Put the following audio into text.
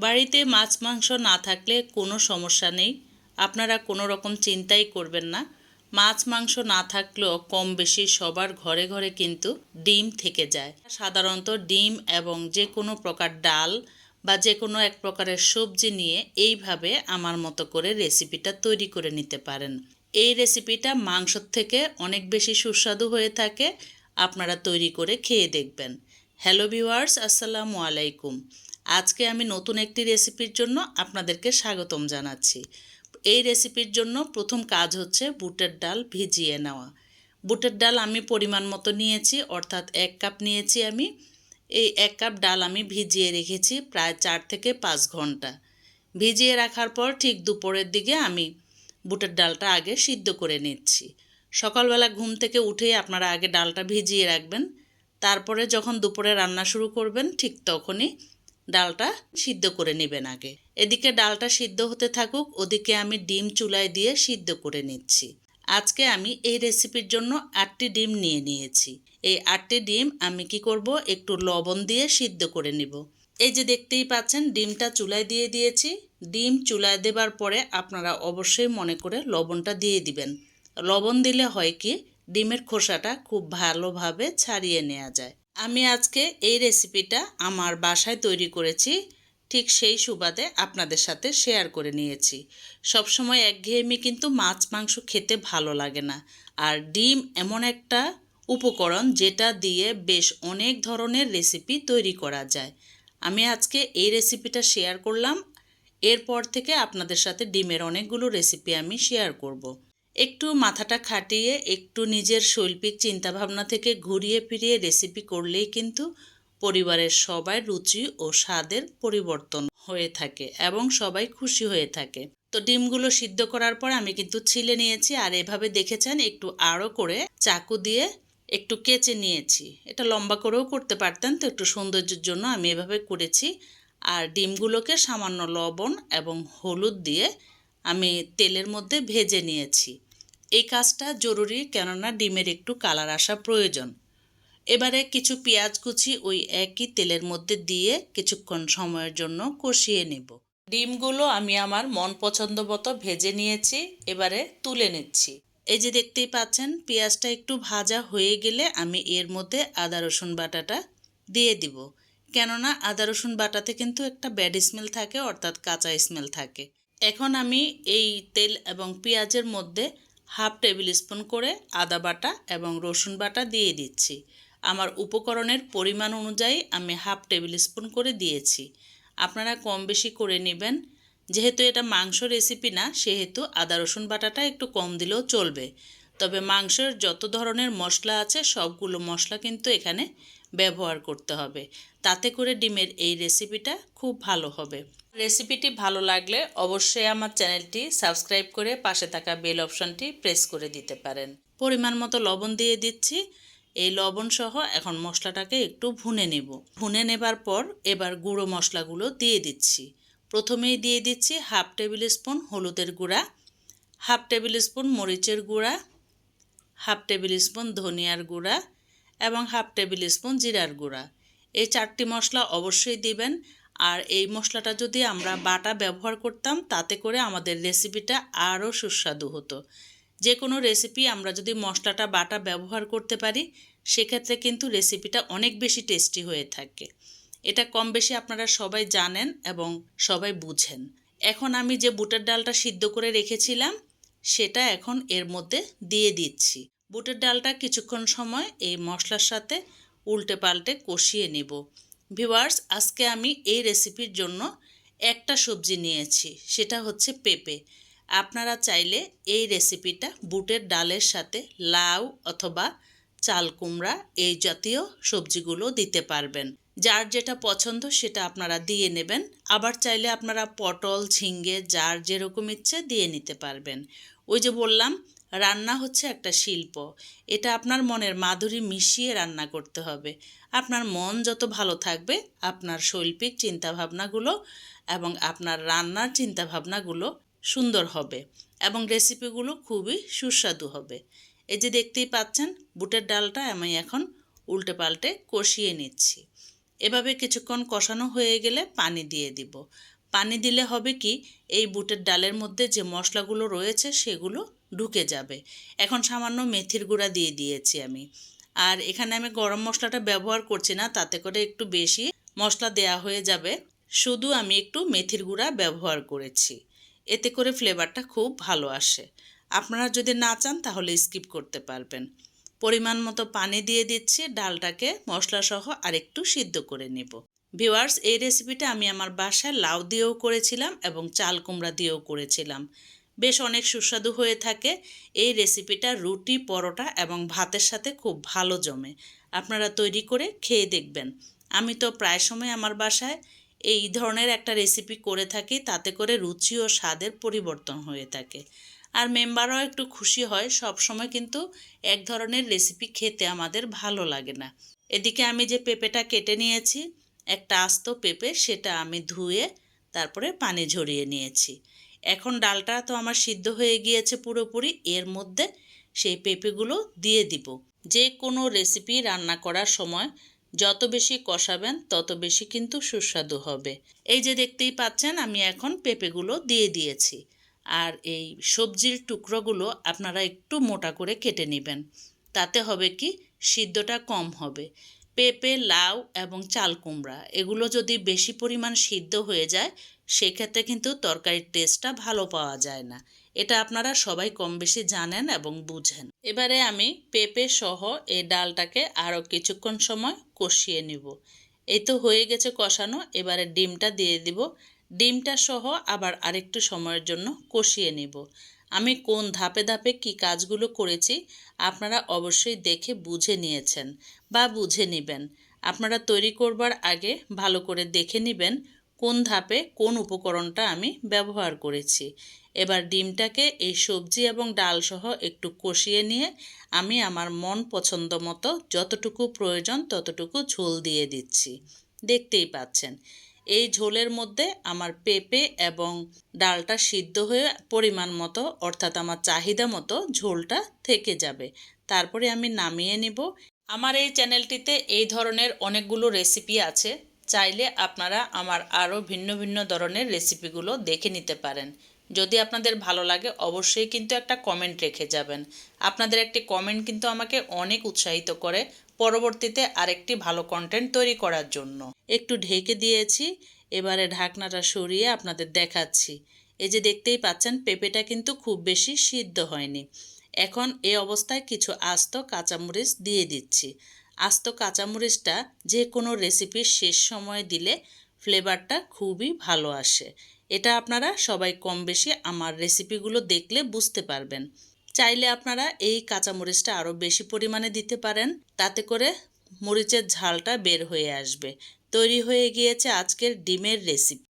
বাড়িতে মাছ, মাংস না থাকলে কোনো সমস্যা নেই। আপনারা কোনো রকম চিন্তাই করবেন না। মাছ, মাংস না থাকলেও কম বেশি সবার ঘরে ঘরে কিন্তু ডিম থেকে যায়। সাধারণত ডিম এবং যে কোনো প্রকার ডাল বা যে কোনো এক প্রকারের সবজি নিয়ে এইভাবে আমার মতো করে রেসিপিটা তৈরি করে নিতে পারেন। এই রেসিপিটা মাংসর থেকে অনেক বেশি সুস্বাদু হয়ে থাকে। আপনারা তৈরি করে খেয়ে দেখবেন। হ্যালো ভিউয়ার্স, আসসালামু আলাইকুম। আজকে আমি নতুন একটি রেসিপির জন্য আপনাদেরকে স্বাগতম জানাচ্ছি। এই রেসিপির জন্য প্রথম কাজ হচ্ছে বুটের ডাল ভিজিয়ে নেওয়া। বুটের ডাল আমি পরিমাণ মতো নিয়েছি, অর্থাৎ এক কাপ নিয়েছি আমি। এই এক কাপ ডাল আমি ভিজিয়ে রেখেছি প্রায় চার থেকে পাঁচ ঘণ্টা। ভিজিয়ে রাখার পর ঠিক দুপুরের দিকে আমি বুটের ডালটা আগে সিদ্ধ করে নিচ্ছি। সকালবেলা ঘুম থেকে উঠেই আপনারা আগে ডালটা ভিজিয়ে রাখবেন। তারপরে যখন দুপুরে রান্না শুরু করবেন, ঠিক তখনই ডালটা সিদ্ধ করে নেবেন আগে। এদিকে ডালটা সিদ্ধ হতে থাকুক, ওদিকে আমি ডিম চুলায় দিয়ে সিদ্ধ করে নিচ্ছি। আজকে আমি এই রেসিপির জন্য আটটি ডিম নিয়ে নিয়েছি। এই আটটি ডিম আমি কি করব, একটু লবণ দিয়ে সিদ্ধ করে নিব। এই যে দেখতেই পাচ্ছেন, ডিমটা চুলায় দিয়ে দিয়েছি। ডিম চুলায় দেবার পরে আপনারা অবশ্যই মনে করে লবণটা দিয়ে দিবেন। লবণ দিলে হয় কি, ডিমের খোসাটা খুব ভালোভাবে ছাড়িয়ে নেওয়া যায়। আমি আজকে এই রেসিপিটা আমার বাসায় তৈরি করেছি। ঠিক সেই সুবাদে আপনাদের সাথে শেয়ার করে নিয়েছি। সবসময় একঘেয়েমি কিন্তু মাছ, মাংস খেতে ভালো লাগে না। আর ডিম এমন একটা উপকরণ যেটা দিয়ে বেশ অনেক ধরনের রেসিপি তৈরি করা যায়। আমি আজকে এই রেসিপিটা শেয়ার করলাম। এরপর থেকে আপনাদের সাথে ডিমের অনেকগুলো রেসিপি আমি শেয়ার করব। একটু মাথাটা খাটিয়ে, একটু নিজের শৈল্পিক চিন্তাভাবনা থেকে ঘুরিয়ে ফিরিয়ে রেসিপি করলেই কিন্তু পরিবারের সবাই রুচি ও স্বাদের পরিবর্তন হয়ে থাকে এবং সবাই খুশি হয়ে থাকে। তো ডিমগুলো সিদ্ধ করার পর আমি কিন্তু ছিলে নিয়েছি আর এভাবে দেখেছেন, একটু আরও করে চাকু দিয়ে একটু কেচে নিয়েছি। এটা লম্বা করেও করতে পারতেন, তো একটু সৌন্দর্যের জন্য আমি এভাবে করেছি। আর ডিমগুলোকে সামান্য লবণ এবং হলুদ দিয়ে আমি তেলের মধ্যে ভেজে নিয়েছি। এই কাজটা জরুরি কেননা ডিমের একটু কালার আসা প্রয়োজন। এবারে কিছু পেঁয়াজ কুচি ওই একই তেলের মধ্যে দিয়ে কিছুক্ষণ সময়ের জন্য কষিয়ে নেব। ডিমগুলো আমি আমার মন পছন্দ মতো ভেজে নিয়েছি, এবারে তুলে নিচ্ছি। এই যে দেখতেই পাচ্ছেন, পেঁয়াজটা একটু ভাজা হয়ে গেলে আমি এর মধ্যে আদা, রসুন বাটাটা দিয়ে দিব। কেননা আদা, রসুন বাটাতে কিন্তু একটা ব্যাড স্মেল থাকে, অর্থাৎ কাঁচা স্মেল থাকে। এখন আমি এই তেল এবং পেঁয়াজের মধ্যে হাফ টেবিল স্পুন করে আদা বাটা এবং রসুন বাটা দিয়ে দিচ্ছি। আমার উপকরণের পরিমাণ অনুযায়ী আমি হাফ টেবিল স্পুন করে দিয়েছি। আপনারা কম বেশি করে নেবেন। যেহেতু এটা মাংস রেসিপি না, সেহেতু আদা রসুন বাটাটা একটু কম দিলেও চলবে। তবে মাংসের যত ধরনের মশলা আছে, সবগুলো মশলা কিন্তু এখানে ব্যবহার করতে হবে। তাতে করে ডিমের এই রেসিপিটা খুব ভালো হবে। রেসিপিটি ভালো লাগলে অবশ্যই আমার চ্যানেলটি সাবস্ক্রাইব করে পাশে থাকা বেল অপশনটি প্রেস করে দিতে পারেন। পরিমাণ মতো লবণ দিয়ে দিচ্ছি। এই লবণ সহ এখন মশলাটাকে একটু ভুনে নেব। ভুনে নেবার পর এবার গুঁড়ো মশলাগুলো দিয়ে দিচ্ছি। প্রথমেই দিয়ে দিচ্ছি হাফ টেবিল স্পুন হলুদের গুঁড়া, হাফ টেবিল স্পুন মরিচের গুঁড়া, হাফ টেবিল স্পুন ধনিয়ার গুঁড়া এবং হাফ টেবিল স্পুন জিরার গুঁড়া। এই চারটি মশলা অবশ্যই দিবেন। আর এই মশলাটা যদি আমরা বাটা ব্যবহার করতাম, তাতে করে আমাদের রেসিপিটা আরও সুস্বাদু হতো। যে কোনো রেসিপি আমরা যদি মশলাটা বাটা ব্যবহার করতে পারি, সেক্ষেত্রে কিন্তু রেসিপিটা অনেক বেশি টেস্টি হয়ে থাকে। এটা কম বেশি আপনারা সবাই জানেন এবং সবাই বুঝেন। এখন আমি যে বুটের ডালটা সিদ্ধ করে রেখেছিলাম, সেটা এখন এর মধ্যে দিয়ে দিচ্ছি। বুটের ডালটা কিছুক্ষণ সময় এই মশলার সাথে উল্টে পাল্টে কষিয়ে নেব। ভিওয়ার্স আজকে আমি এই রেসিপির জন্য একটা সবজি নিয়েছি, সেটা হচ্ছে পেঁপে। আপনারা চাইলে এই রেসিপিটা বুটের ডালের সাথে লাউ অথবা চাল কুমড়া এই জাতীয় সবজিগুলো দিতে পারবেন। যার যেটা পছন্দ সেটা আপনারা দিয়ে নেবেন। আবার চাইলে আপনারা পটল ঝিঙ্গে যার যেরকম ইচ্ছে দিয়ে নিতে পারবেন। ওই যে বললাম রান্না হচ্ছে একটা শিল্প। এটা আপনার মনের মাধুরী মিশিয়ে রান্না করতে হবে। আপনার মন যত ভালো থাকবে, আপনার শৈল্পিক চিন্তাভাবনাগুলো এবং আপনার রান্নার চিন্তাভাবনাগুলো সুন্দর হবে এবং রেসিপিগুলো খুবই সুস্বাদু হবে। এই যে দেখতেই পাচ্ছেন, বুটের ডালটা আমি এখন উল্টে পাল্টে কষিয়ে নিচ্ছি। এভাবে কিছুক্ষণ কষানো হয়ে গেলে পানি দিয়ে দিব। পানি দিলে হবে কি, এই বুটের ডালের মধ্যে যে মশলাগুলো রয়েছে সেগুলো ঢুকে যাবে। এখন সামান্য মেথির গুঁড়া দিয়ে দিয়েছি আমি। আর এখানে আমি গরম মশলাটা ব্যবহার করছি না, তাতে করে একটু বেশি মশলা দেয়া হয়ে যাবে। শুধু আমি একটু মেথির গুঁড়া ব্যবহার করেছি। এতে করে ফ্লেভারটা খুব ভালো আসে। আপনারা যদি না চান, তাহলে স্কিপ করতে পারবেন। পরিমাণ মতো পানি দিয়ে দিচ্ছি, ডালটাকে মশলাসহ আরেকটু সিদ্ধ করে নেব। ভিওয়ার্স এই রেসিপিটা আমি আমার বাসায় লাউ দিয়েও করেছিলাম এবং চাল কুমড়া দিয়েও করেছিলাম। বেশ অনেক সুস্বাদু হয়ে থাকে। এই রেসিপিটা রুটি, পরোটা এবং ভাতের সাথে খুব ভালো জমে। আপনারা তৈরি করে খেয়ে দেখবেন। আমি তো প্রায় সময় আমার বাসায় এই ধরনের একটা রেসিপি করে থাকি, তাতে করে রুচি ও স্বাদের পরিবর্তন হয়ে থাকে। আর মেম্বাররাও একটু খুশি হয়, সব সময় কিন্তু এক ধরনের রেসিপি খেতে আমাদের ভালো লাগে না। এদিকে আমি যে পেঁপেটা কেটে নিয়েছি, একটা আস্ত পেঁপে, সেটা আমি ধুয়ে তারপরে পানি ঝরিয়ে নিয়েছি। এখন ডালটা তো আমার সিদ্ধ হয়ে গিয়েছে পুরোপুরি, এর মধ্যে সেই পেঁপেগুলো দিয়ে দিব। যে কোনো রেসিপি রান্না করার সময় যত বেশি কষাবেন, তত বেশি কিন্তু সুস্বাদু হবে। এই যে দেখতেই পাচ্ছেন, আমি এখন পেঁপেগুলো দিয়ে দিয়েছি। আর এই সবজির টুকরোগুলো আপনারা একটু মোটা করে কেটে নেবেন। তাতে হবে কি, সিদ্ধটা কম হবে। পেঁপে, লাউ এবং চাল কুমড়া, এগুলো যদি বেশি পরিমাণ সিদ্ধ হয়ে যায়, সেক্ষেত্রে কিন্তু তরকারির টেস্টটা ভালো পাওয়া যায় না। এটা আপনারা সবাই কম বেশি জানেন এবং বুঝেন। এবারে আমি পেঁপে সহ এই ডালটাকে আরও কিছুক্ষণ সময় কষিয়ে নিব। এই তো হয়ে গেছে কষানো, এবারে ডিমটা দিয়ে দিব। ডিমটা সহ আবার আরেকটু সময়ের জন্য কষিয়ে নিব। আমি কোন ধাপে ধাপে কি কাজগুলো করেছি আপনারা অবশ্যই দেখে বুঝে নিয়েছেন বা বুঝে নেবেন। আপনারা তৈরি করবার আগে ভালো করে দেখে নেবেন কোন ধাপে কোন উপকরণটা আমি ব্যবহার করেছি। এবার ডিমটাকে এই সবজি এবং ডাল সহ একটু কষিয়ে নিয়ে আমি আমার মন পছন্দ মতো যতটুকু প্রয়োজন ততটুকু ঝোল দিয়ে দিচ্ছি। দেখতেই পাচ্ছেন। এই ঝোলের মধ্যে আমার পেঁপে এবং ডালটা সিদ্ধ হয়ে পরিমাণ মতো, অর্থাৎ আমার চাহিদা মতো ঝোলটা থেকে যাবে। তারপরে আমি নামিয়ে নিব। আমার এই চ্যানেলটিতে এই ধরনের অনেকগুলো রেসিপি আছে। চাইলে আপনারা আমার আরও ভিন্ন ভিন্ন ধরনের রেসিপিগুলো দেখে নিতে পারেন। যদি আপনাদের ভালো লাগে, অবশ্যই কিন্তু একটা কমেন্ট রেখে যাবেন। আপনাদের একটি কমেন্ট কিন্তু আমাকে অনেক উৎসাহিত করে পরবর্তীতে আরেকটি ভালো কন্টেন্ট তৈরি করার জন্য। একটু ঢেকে দিয়েছি, এবারে ঢাকনাটা সরিয়ে আপনাদের দেখাচ্ছি। এই যে দেখতেই পাচ্ছেন, পেঁপেটা কিন্তু খুব বেশি সিদ্ধ হয়নি। এখন এই অবস্থায় কিছু আস্ত কাঁচামরিচ দিয়ে দিচ্ছি। আস্ত কাঁচামরিচটা যে কোনো রেসিপির শেষ সময়ে দিলে ফ্লেভারটা খুবই ভালো আসে। এটা আপনারা সবাই কম বেশি আমার রেসিপিগুলো দেখলে বুঝতে পারবেন। চাইলে আপনারা এই কাঁচামরিচটা আরও বেশি পরিমাণে দিতে পারেন। তাতে করে মরিচের ঝালটা বের হয়ে আসবে। তৈরি হয়ে গিয়েছে আজকের ডিমের রেসিপি